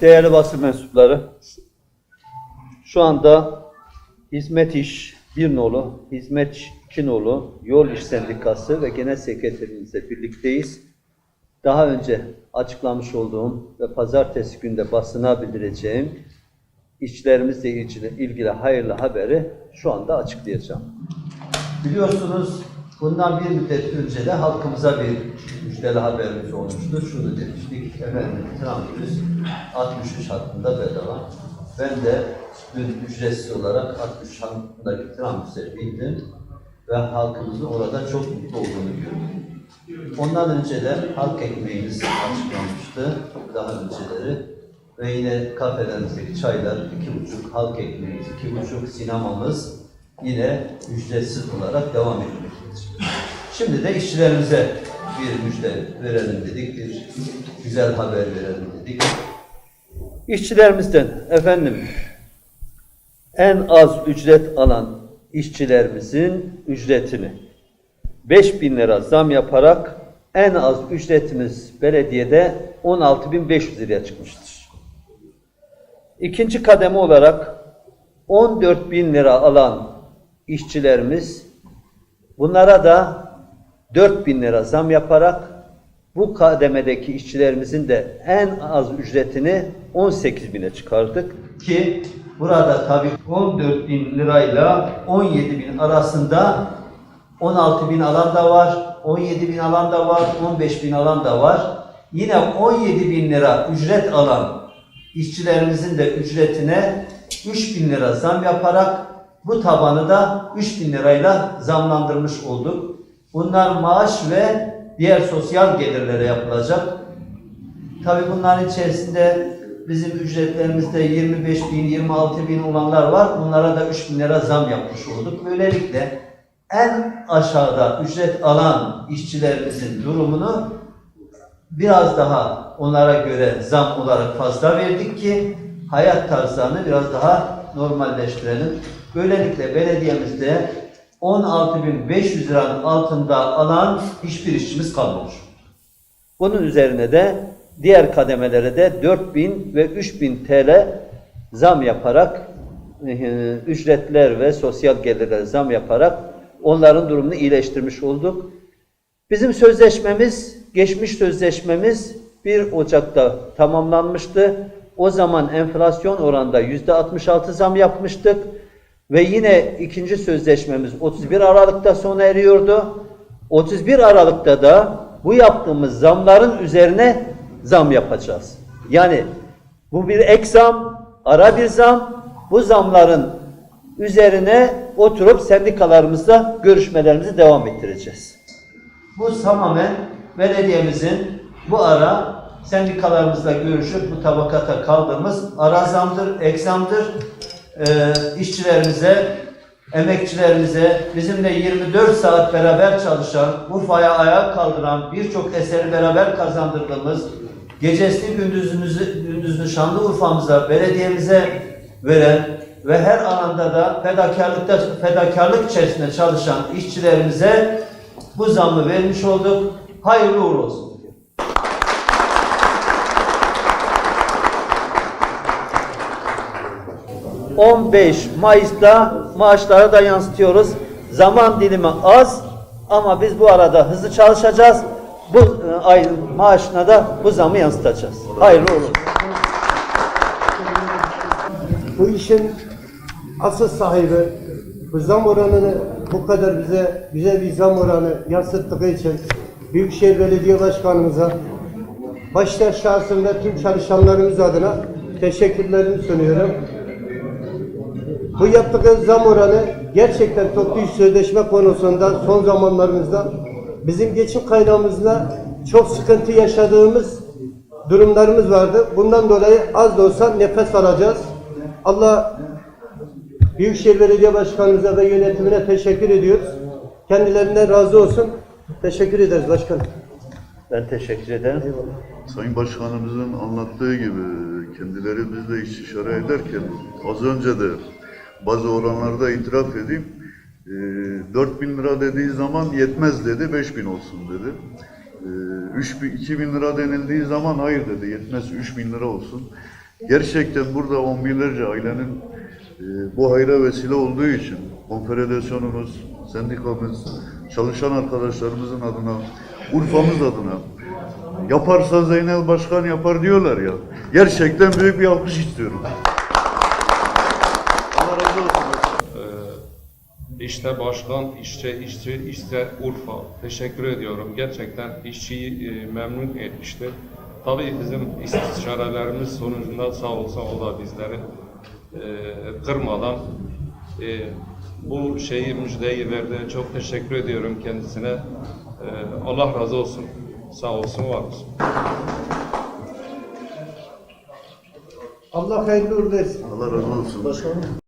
değerli basın mensupları. Şu anda Hizmet İş 1 nolu, Hizmet 2 nolu, Yol İş Sendikası ve Genel Sekreterimizle birlikteyiz. Daha önce açıklamış olduğum ve pazartesi günde basına bildireceğim işlerimizle ilgili hayırlı haberi şu anda açıklayacağım. Biliyorsunuz bundan bir müddet önce de halkımıza bir müjdeli haberimiz olmuştu. Şunu demiştik, efendim tramvayımız 63 hattında bedava. Ben de dün ücretsiz olarak 63 hattındaki tramvayı bindim ve halkımızın orada çok mutlu olduğunu gördüm. Ondan önce de halk ekmeğimiz açıklanmıştı daha önceleri. Ve yine kafelerimizdeki çaylar iki buçuk, halk ekmeğimiz iki buçuk, sinemamız yine ücretsiz olarak devam etmektedir. Şimdi de işçilerimize bir müjde verelim dedik, bir güzel haber verelim dedik. İşçilerimizden efendim en az ücret alan işçilerimizin ücretini 5000 lira zam yaparak en az ücretimiz belediyede 16.500 liraya çıkmıştır. İkinci kademe olarak 14 bin lira alan işçilerimiz bunlara da 4 bin lira zam yaparak bu kademedeki işçilerimizin de en az ücretini 18 bine çıkardık. Ki burada tabii 14 bin lirayla 17 bin arasında 16 bin alan da var, 17 bin alan da var, 15 bin alan da var. Yine 17 bin lira ücret alan işçilerimizin de ücretine 3 bin lira zam yaparak bu tabanı da 3 bin lirayla zamlandırmış olduk. Bunlar maaş ve diğer sosyal gelirlere yapılacak. Tabii bunların içerisinde bizim ücretlerimizde 25 bin, 26 bin olanlar var. Bunlara da 3 bin lira zam yapmış olduk. Böylelikle en aşağıda ücret alan işçilerimizin durumunu biraz daha onlara göre zam olarak fazla verdik ki hayat tarzlarını biraz daha normalleştirelim. Böylelikle belediyemizde 16.500 liranın altında alan hiçbir işçimiz kalmamış. Bunun üzerine de diğer kademelere de 4000 ve 3000 TL zam yaparak e, ücretler ve sosyal gelirlere zam yaparak onların durumunu iyileştirmiş olduk. Bizim sözleşmemiz, geçmiş sözleşmemiz 1 Ocak'ta tamamlanmıştı. O zaman enflasyon yüzde 66 zam yapmıştık. Ve yine ikinci sözleşmemiz 31 Aralık'ta sona eriyordu. 31 Aralık'ta da bu yaptığımız zamların üzerine zam yapacağız. Yani bu bir ek zam, ara bir zam. Bu zamların üzerine oturup sendikalarımızla görüşmelerimizi devam ettireceğiz. Bu tamamen belediyemizin bu ara sendikalarımızla görüşüp bu tabakata kaldığımız ara zamdır, ek zamdır. Ee, işçilerimize, emekçilerimize, bizimle 24 saat beraber çalışan, Urfa'ya ayağa kaldıran, birçok eseri beraber kazandırdığımız, gecesini gündüzünüzü, gündüzünü Şanlıurfa'mıza, belediyemize veren ve her alanda da fedakarlıkta fedakarlık içerisinde çalışan işçilerimize bu zammı vermiş olduk. Hayırlı uğurlu olsun. 15 Mayıs'ta maaşlara da yansıtıyoruz. Zaman dilimi az ama biz bu arada hızlı çalışacağız. Bu e, ayın maaşına da bu zamı yansıtacağız. Hayırlı olsun. bu işin asıl sahibi bu zam oranını bu kadar bize güzel bir zam oranı yansıttığı için Büyükşehir Belediye Başkanımıza başta şahsım ve tüm çalışanlarımız adına teşekkürlerimi sunuyorum. Bu yaptığı zam oranı gerçekten toplu iş sözleşme konusunda son zamanlarımızda bizim geçim kaynağımızla çok sıkıntı yaşadığımız durumlarımız vardı. Bundan dolayı az da olsa nefes alacağız. Allah Büyükşehir Belediye Başkanımıza ve yönetimine teşekkür ediyoruz. Kendilerinden razı olsun. Teşekkür ederiz başkanım. Ben teşekkür ederim. Sayın Başkanımızın anlattığı gibi kendileri bizle istişare ederken az önce de bazı oranlarda itiraf edeyim. E, 4 bin lira dediği zaman yetmez dedi, 5 bin olsun dedi. E, 3 bin, 2 bin lira denildiği zaman hayır dedi, yetmez 3 bin lira olsun. Gerçekten burada on binlerce ailenin e, bu hayra vesile olduğu için konfederasyonumuz, sendikamız, çalışan arkadaşlarımızın adına, Urfa'mız adına yaparsa Zeynel Başkan yapar diyorlar ya. Gerçekten büyük bir alkış istiyorum. Allah razı olsun. İşte başkan, işte işçi, işte Urfa. Teşekkür ediyorum. Gerçekten işçiyi e, memnun etmiştir. Tabii bizim istişarelerimiz sonucunda sağ olsa o da bizleri e, kırmadan e, bu şeyi müjdeyi verdi. Çok teşekkür ediyorum kendisine. E, Allah razı olsun. Sağ olsun, var olsun. Allah hayırlı uğurlu. Allah razı olsun.